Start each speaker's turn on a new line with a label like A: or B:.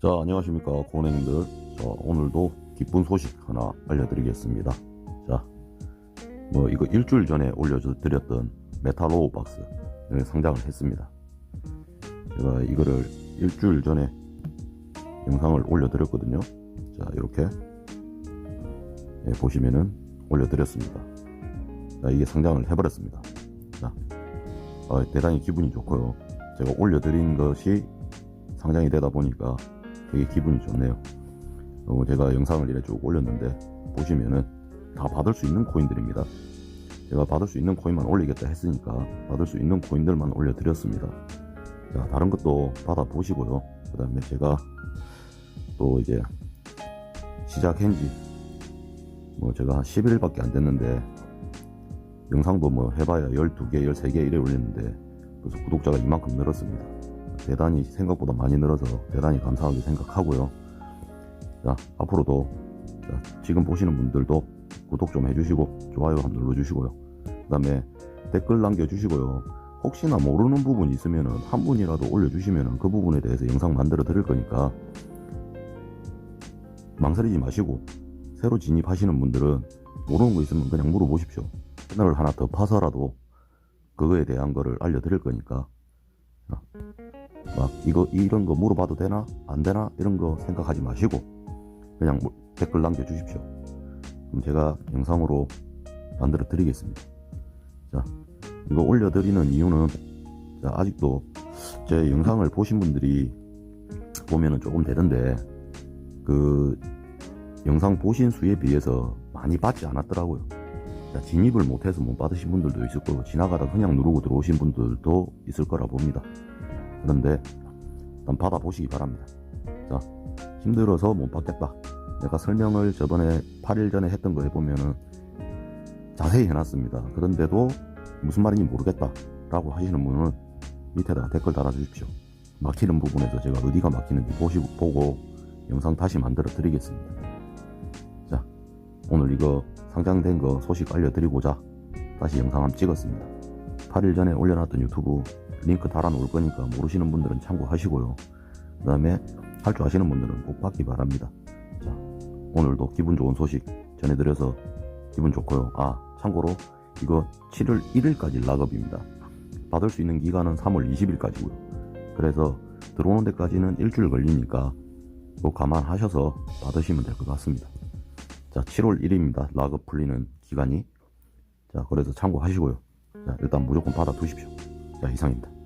A: 자, 안녕하십니까. 고은행님들. 자, 오늘도 기쁜 소식 하나 알려드리겠습니다. 자, 뭐, 이거 일주일 전에 올려드렸던 메탈로우 박스 를 상장을 했습니다. 제가 이거를 일주일 전에 영상을 올려드렸거든요. 자, 이렇게 예, 보시면은 올려드렸습니다. 자, 이게 상장을 해버렸습니다. 자, 어, 대단히 기분이 좋고요. 제가 올려드린 것이 상장이 되다 보니까 되게 기분이 좋네요. 어, 제가 영상을 이렇게 쭉 올렸는데 보시면은 다 받을 수 있는 코인들입니다. 제가 받을 수 있는 코인만 올리겠다 했으니까 받을 수 있는 코인들만 올려드렸습니다. 자, 다른 것도 받아보시고요. 그 다음에 제가 또 이제 시작한 지 뭐 제가 한 11일밖에 안 됐는데 영상도 뭐 해봐야 12개, 13개 이래 올렸는데 그래서 구독자가 이만큼 늘었습니다. 대단히 생각보다 많이 늘어서 대단히 감사하게 생각하고요. 자, 앞으로도 자, 지금 보시는 분들도 구독 좀 해주시고 좋아요 한번 눌러주시고요. 그 다음에 댓글 남겨주시고요. 혹시나 모르는 부분이 있으면은 한 분이라도 올려주시면은 그 부분에 대해서 영상 만들어 드릴 거니까 망설이지 마시고 새로 진입하시는 분들은 모르는 거 있으면 그냥 물어보십시오. 채널을 하나 더 파서라도 그거에 대한 거를 알려드릴 거니까 막 이거 이런 거 물어봐도 되나 안 되나 이런 거 생각하지 마시고 그냥 뭐 댓글 남겨주십시오. 그럼 제가 영상으로 만들어 드리겠습니다. 자 이거 올려드리는 이유는 자, 아직도 제 영상을 보신 분들이 보면은 조금 되던데 그 영상 보신 수에 비해서 많이 받지 않았더라고요. 자, 진입을 못해서 못 받으신 분들도 있을 거고 지나가다 그냥 누르고 들어오신 분들도 있을 거라 봅니다. 그런데 일단 받아보시기 바랍니다. 자, 힘들어서 못 받겠다. 내가 설명을 저번에 8일 전에 했던 거 해보면은 자세히 해놨습니다. 그런데도 무슨 말인지 모르겠다. 라고 하시는 분은 밑에다가 댓글 달아주십시오. 막히는 부분에서 제가 어디가 막히는지 보시고, 보고 영상 다시 만들어 드리겠습니다. 자, 오늘 이거 상장된 거 소식 알려드리고자 다시 영상 한번 찍었습니다. 8일 전에 올려놨던 유튜브 링크 달아 놓을 거니까 모르시는 분들은 참고하시고요. 그 다음에 할 줄 아시는 분들은 꼭 받기 바랍니다. 자, 오늘도 기분 좋은 소식 전해드려서 기분 좋고요. 아, 참고로 이거 7월 1일까지 락업입니다. 받을 수 있는 기간은 3월 20일까지고요. 그래서 들어오는 데까지는 일주일 걸리니까 꼭 감안하셔서 받으시면 될 것 같습니다. 자, 7월 1일입니다. 락업 풀리는 기간이. 자, 그래서 참고하시고요. 자, 일단 무조건 받아 두십시오. 자, 이상입니다.